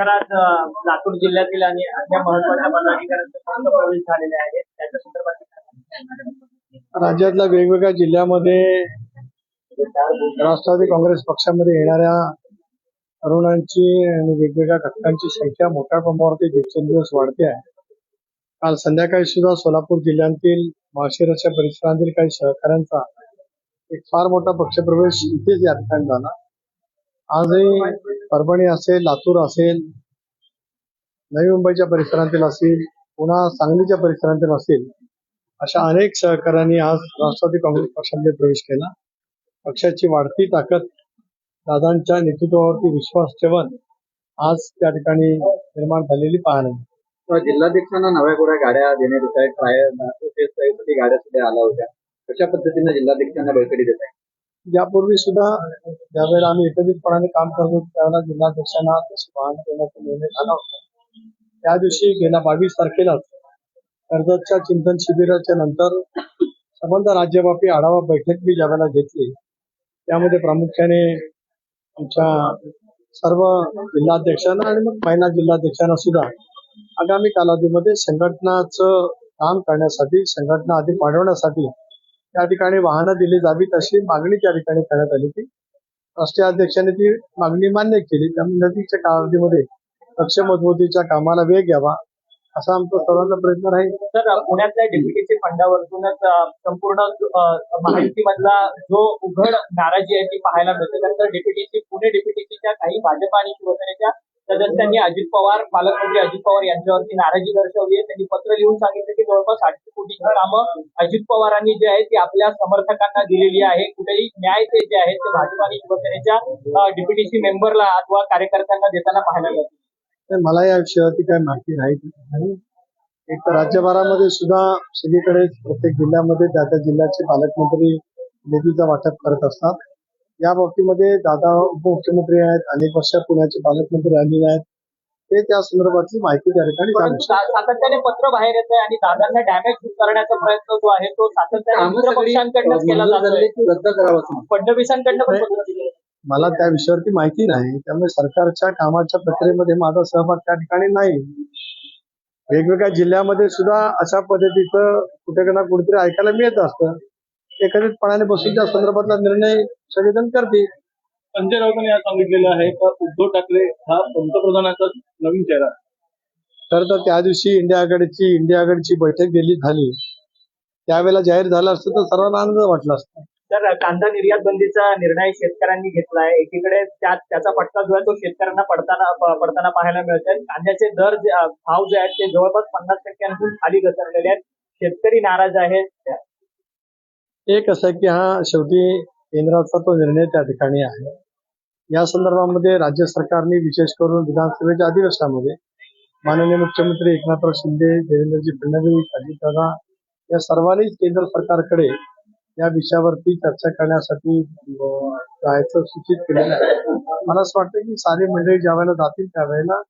तर आज लातूर जिल्ह्यातील आणि अन्य महत्त्वाच्या पदाधिकाऱ्यांचे प्रवेश झालेले आहेत. त्याच्या संदर्भात राज्यातल्या वेगवेगळ्या जिल्ह्यामध्ये राष्ट्रवादी काँग्रेस पक्षामध्ये येणाऱ्या तरुणांची आणि वेगवेगळ्या घटकांची संख्या मोठ्या प्रमाणावरती दिवसेंदिवस वाढते आहे. काल संध्याकाळी सुद्धा सोलापूर जिल्ह्यातील माळशिरसच्या परिसरातील काही सहकाऱ्यांचा एक फार मोठा पक्षप्रवेश इथेच या ठिकाणी झाला. आजही परभणी असेल लातूर असेल नवी मुंबईच्या परिसरातील असेल पुन्हा सांगलीच्या परिसरातील असेल अशा अनेक सहकाऱ्यांनी आज राष्ट्रवादी काँग्रेस पक्षामध्ये प्रवेश केला. पक्षाची वाढती ताकद दादांच्या नेतृत्वावरती विश्वास ठेवत आज त्या ठिकाणी निर्माण झालेली पाहणे. जिल्हाध्यक्षांना नव्या गोऱ्या गाड्या देण्यात येत आहेत गाड्या सुद्धा आल्या होत्या. कशा पद्धतीने जिल्हाध्यक्षांना बळकटी देत आहे यापूर्वी सुद्धा ज्यावेळेला आम्ही एकत्रितपणाने काम करत होतो त्यावेळेला जिल्हाध्यक्षांना वाहन देण्याचा निर्णय झाला होता. त्या दिवशी गेल्या बावीस तारखेलाच कर्जतच्या चिंतन शिबिराच्या नंतर संबंध राज्यव्यापी आढावा बैठक मी ज्यावेळेला घेतली त्यामध्ये प्रामुख्याने आमच्या सर्व जिल्हाध्यक्षांना आणि मग महिला जिल्हाध्यक्षांना सुद्धा आगामी कालावधीमध्ये संघटनाचं काम करण्यासाठी संघटना अधिक वाढवण्यासाठी त्या ठिकाणी वाहनं दिली जावीत अशी मागणी त्या ठिकाणी करण्यात आली होती. राष्ट्रीय अध्यक्षांनी ती मागणी मान्य केली. त्यामुळे नदीच्या कालावधीमध्ये पक्ष मजबूतीच्या कामाला वेग यावा असा आमचा सर्वांचा प्रयत्न राहील. तर पुण्यातल्या डेप्युटीची फंडावरतूनच अं, संपूर्ण माहितीमधला जो उघड नाराजी आहे ती पाहायला मिळते. त्यानंतर डेप्युटीसी पुणे डेप्युटीसीच्या काही भाजपा आणि शिवसेनेच्या सदस्यांनी अजित पवार पालकमंत्री अजित पवार यांच्यावरती नाराजी दर्शवली आहे. त्यांनी पत्र लिहून सांगितलं की जवळपास आठशे कोटीची कामं अजित पवारांनी जे आहे ती आपल्या समर्थकांना दिलेली आहे. कुठेही न्याय ते जे आहेत ते भाजप आणि शिवसेनेच्या डेप्युटीसी मेंबरला अथवा कार्यकर्त्यांना देताना पाहायला मिळते. मला या विषयावरती काय माहिती नाही. एक तर राज्यभरामध्ये सुद्धा सगळीकडे प्रत्येक जिल्ह्यामध्ये त्या त्या जिल्ह्याचे पालकमंत्री निधीचं वाटप करत असतात. या बाबतीमध्ये दादा उपमुख्यमंत्री आहेत अनेक वर्ष पुण्याचे पालकमंत्री राहिलेले आहेत. ते त्या संदर्भातली माहिती त्या ठिकाणी सातत्याने पत्र बाहेर येत आहे आणि दादांना डॅमेज करण्याचा प्रयत्न जो आहे तो सातत्याने मित्र केला रद्द करावं फडणवीसांकडनं पण. मला त्या विषयावरती माहिती नाही. त्यामुळे सरकारच्या कामाच्या प्रक्रियेमध्ये माझा सहभाग त्या ठिकाणी नाही. वेगवेगळ्या जिल्ह्यामध्ये सुद्धा अशा पद्धतीचं कुठे ना कुठेतरी ऐकायला मिळत असतं. एकत्रितपणाने बसून त्या संदर्भातला निर्णय सगळेजण करतील. संजय राऊतांनी आज सांगितलेलं आहे का उद्धव ठाकरे हा पंतप्रधानाचा नवीन चेहरा. आहे. खरं तर त्या दिवशी इंडिया आघाडीची इंडिया आघाडीची बैठक गेली झाली. त्यावेळेला जाहीर झालं असतं तर सर्वांना आनंद वाटला असता. तर कांदा निर्यात बंदीचा निर्णय शेतकऱ्यांनी घेतलाय एकीकडे त्या त्याचा फटका जो आहे तो शेतकऱ्यांना पडताना पडताना पाहायला मिळत आहे कांद्याचे दर भाव जे आहेत ते जवळपास पन्नास टक्क्यांहून खाली घसरलेले आहेत. शेतकरी नाराज आहेत. एक असं आहे की हा शेवटी केंद्राचा तो निर्णय त्या ठिकाणी आहे. या संदर्भामध्ये राज्य सरकारने विशेष करून विधानसभेच्या अधिवेशनामध्ये माननीय मुख्यमंत्री एकनाथराव शिंदे देवेंद्रजी फडणवीस अजितदादा या सर्वांनीच केंद्र सरकारकडे या विषयावरती चर्चा करण्यासाठी जायचं सूचित केलेलं आहे. मला असं वाटतं की सारी मंडळी ज्या वेळेला जातील त्यावेळेला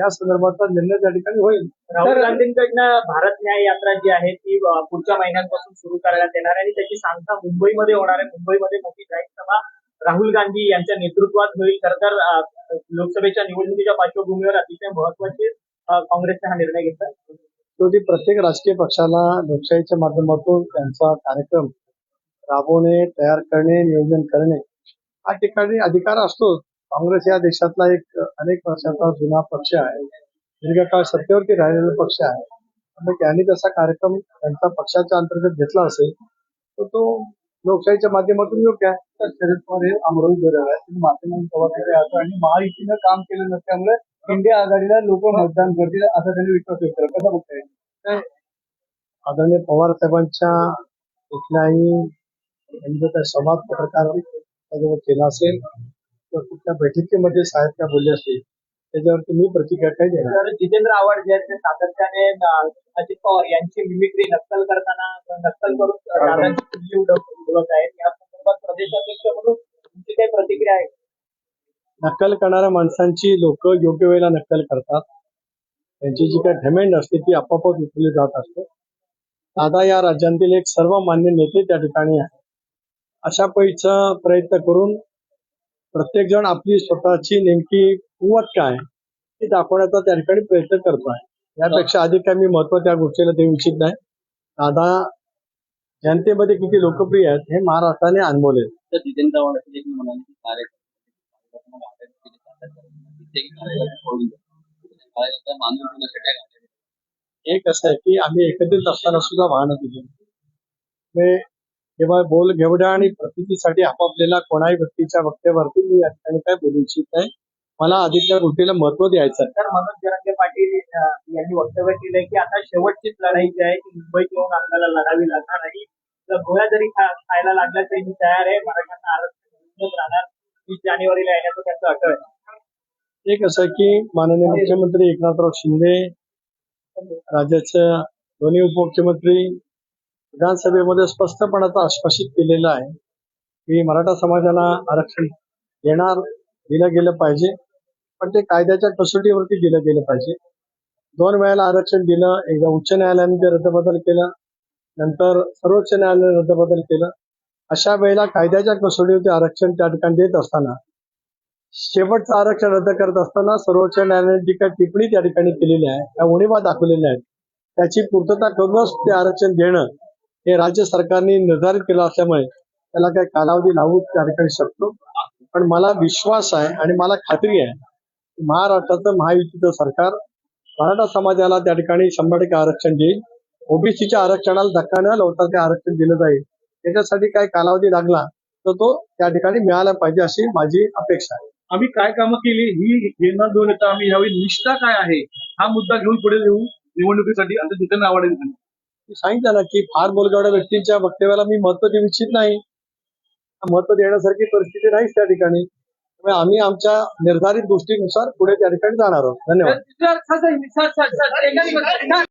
या संदर्भातला निर्णय त्या ठिकाणी होईल. राहुल गांधींकडनं भारत न्याय यात्रा जी आहे ती पुढच्या महिन्यांपासून सुरू करण्यात येणार आहे आणि त्याची सांगता मुंबईमध्ये होणार आहे. मुंबईमध्ये मोठी जाहीर सभा राहुल गांधी यांच्या नेतृत्वात होईल. खरं तर लोकसभेच्या निवडणुकीच्या पार्श्वभूमीवर अतिशय महत्त्वाचे काँग्रेसने हा निर्णय घेतला. शेवटी प्रत्येक राजकीय पक्षाला लोकशाहीच्या माध्यमातून त्यांचा कार्यक्रम राबवणे तयार करणे नियोजन करणे हा ठिकाणी अधिकार असतो काँग्रेस या देशातला एक अनेक वर्षाचा जुना पक्ष आहे. दीर्घकाळ सत्तेवरती राहिलेला पक्ष आहे. त्यामुळे त्यांनी तसा कार्यक्रम त्यांचा पक्षाच्या अंतर्गत घेतला असेल तर तो लोकशाहीच्या माध्यमातून योग्य आहे. तर शरद पवार हे अमरावती गरज आहे. माध्यमांनी पवार असं आणि महायुतीनं काम केलं नसल्यामुळे इंडिया आघाडीला लोक मतदान करतील असा त्यांनी विश्वास व्यक्त केला. कसा बघता येईल आदरणीय पवार साहेबांच्या कुठल्याही त्यांनी संवाद पत्रकार केला असेल किंवा कुठल्या बैठकीमध्ये साहेब काय बोलले असतील. त्याच्यावरती मी प्रतिक्रिया काही देणार? जितेंद्र आव्हाड जे आहेत ते सातत्याने अजित पवार यांची मिमिक्री नक्कल करताना नक्कल करून दादांची किल्ली उडव उडवत आहेत. या संदर्भात प्रदेशाध्यक्ष म्हणून तुमची काही प्रतिक्रिया आहे? नक्कल करणाऱ्या माणसांची लोक योग्य वेळेला नक्कल करतात. त्यांची जी काही घमेंड असते ती आपोआपच उचलली जात असते. दादा या राज्यातील एक सर्वमान्य नेते त्या ठिकाणी आहे. अशा पैचा प्रयत्न करून प्रत्येक जण आपली स्वतःची नेमकी कुवत काय ती दाखवण्याचा त्या ठिकाणी प्रयत्न करतोय. यापेक्षा अधिक काही मी महत्त्व त्या गोष्टीला देऊ इच्छित नाही. दादा जनतेमध्ये किती लोकप्रिय आहेत हे महाराष्ट्राने अनुभवले. एक असं आहे की आम्ही एकत्रित असताना सुद्धा वाहनं दिली. म्हणजे केवळ बोल घेवड्या आणि प्रतीसाठी आपापलेला कोणाही व्यक्तीच्या वक्तव्यावरती मी या ठिकाणी काय बोलू इच्छित नाही. मला त्या गोष्टीला महत्त्व द्यायचं आहे. तर मनोज जरांगे पाटील यांनी वक्तव्य केलंय की आता शेवटचीच लढाई जी आहे ती मुंबईत येऊन आपल्याला लढावी लागणार नाही गोळ्या जरी खायला लागल्या तरी मी तयार आहे. मराठ्यांना आरक्षण राहणार. वीस जानेवारीला येण्याचं त्यांचं अटळ आहे. एक असं की माननीय मुख्यमंत्री एकनाथराव शिंदे राज्याच्या दोन्ही उपमुख्यमंत्री विधानसभेमध्ये स्पष्टपणाचं आश्वासित केलेलं आहे की मराठा समाजाला आरक्षण देणार दिलं गेलं पाहिजे पण ते कायद्याच्या कसोटीवरती दिलं गेलं पाहिजे. दोन वेळेला आरक्षण दिलं एकदा उच्च न्यायालयाने ते रद्दबदल केलं नंतर सर्वोच्च न्यायालयाने रद्दबदल केलं. अशा वेळेला कायद्याच्या कसोटीवरती आरक्षण त्या ठिकाणी देत असताना शेवटचं आरक्षण रद्द करत असताना सर्वोच्च न्यायालयाने जी काही टिप्पणी त्या ठिकाणी केलेली आहे त्या उणीवा दाखवलेल्या आहेत. त्याची पूर्तता करूनच ते आरक्षण देणं हे राज्य सरकारने निर्धारित केलं असल्यामुळे त्याला काही कालावधी लावू त्या ठिकाणी शकतो. पण मला विश्वास आहे आणि मला खात्री आहे की महाराष्ट्राचं महायुतीचं सरकार मराठा समाजाला त्या ठिकाणी शंभर टक्के आरक्षण देईल. ओबीसीच्या आरक्षणाला धक्का न लावता ते आरक्षण दिलं जाईल. त्याच्यासाठी काही कालावधी लागला तर तो त्या ठिकाणी मिळाला पाहिजे अशी माझी अपेक्षा आहे. आम्ही काय कामं केली? ही घेणार दोन आम्ही यावेळी निष्ठा काय आहे? हा मुद्दा घेऊन पुढे येऊ निवडणुकीसाठी आता जितेंद्र आव्हाड सांगितलं. ना की फार बोलगावड्या व्यक्तींच्या वक्तव्याला मी महत्त्व देऊ इच्छित नाही. महत्त्व देण्यासारखी परिस्थिती नाहीच त्या ठिकाणी. त्यामुळे आम्ही आमच्या निर्धारित गोष्टीनुसार पुढे त्या ठिकाणी जाणार आहोत. धन्यवाद.